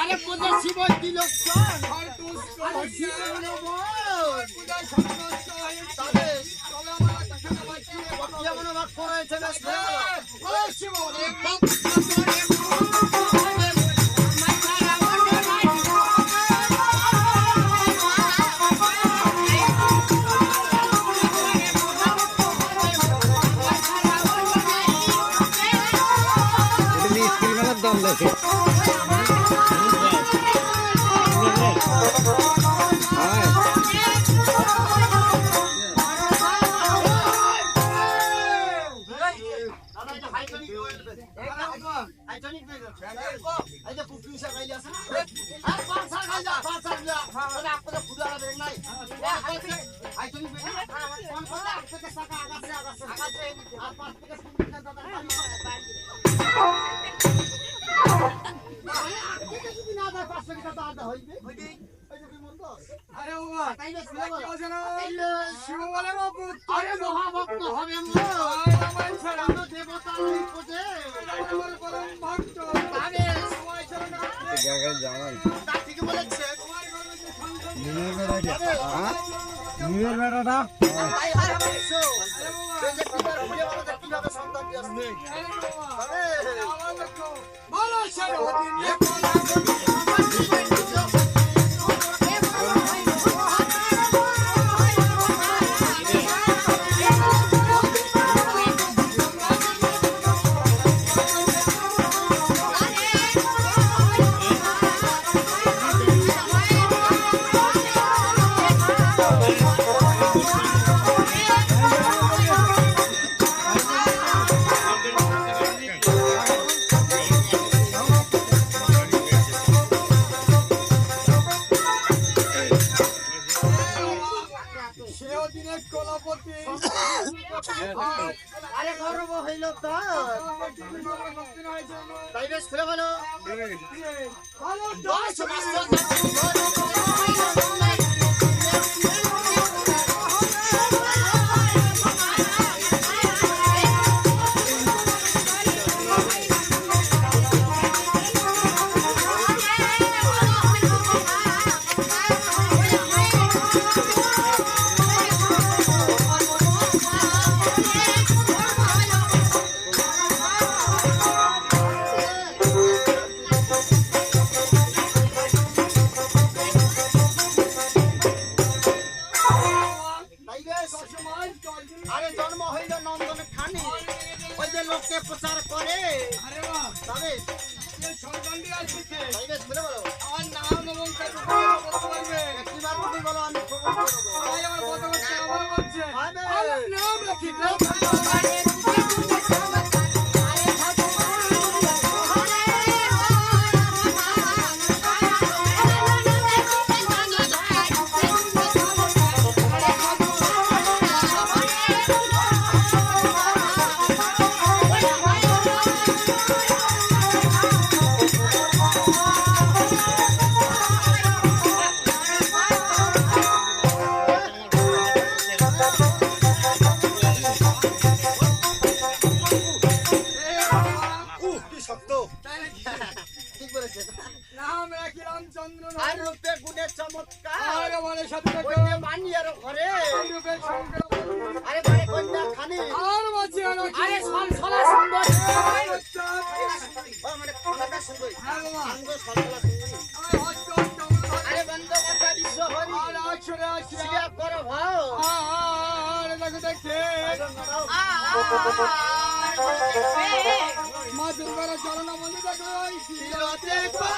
আরে পূজা শিব দিল আরে শিব কোন কোন আপনাদের সাকা আগাছে আগাছে আগাছে আর পাঁচ থেকে দাদা না দাদা পাঁচশো টাকা তো আদা হইবে। আরে বাবা শিব বলে বাবু? আরে মহাভক্ত হবে দেবতা ভক্ত। আরে। সবাই ছাড়া না? জায়গায় জামাই তা ঠিক বলেছে। তোমার ঘরে সন্তান আরে গর্ব হইল তো। তাই বেশ খুলে ভালো দশ মাস আরে জন্ম হইল নন্দনে খানি ওই যে লোককে প্রচার করে। তবে আমার নাম এবং আমি খবর করব। বলে সাথে মানিয়ার ঘরে আরে বারে কন্যা খানি আর বলছে আরে সলসলা সুন্দর মানে কথা সুন্দর হ্যাঁ বাবা সুন্দর আমার হস্ত হস্ত আমার আরে বন্দকর্তা বিশ্ব হরি আর আছরে আছরে শিয়া ভাও আর দেখো দেখে মা দুর্গার চরণ মন্দির দেখো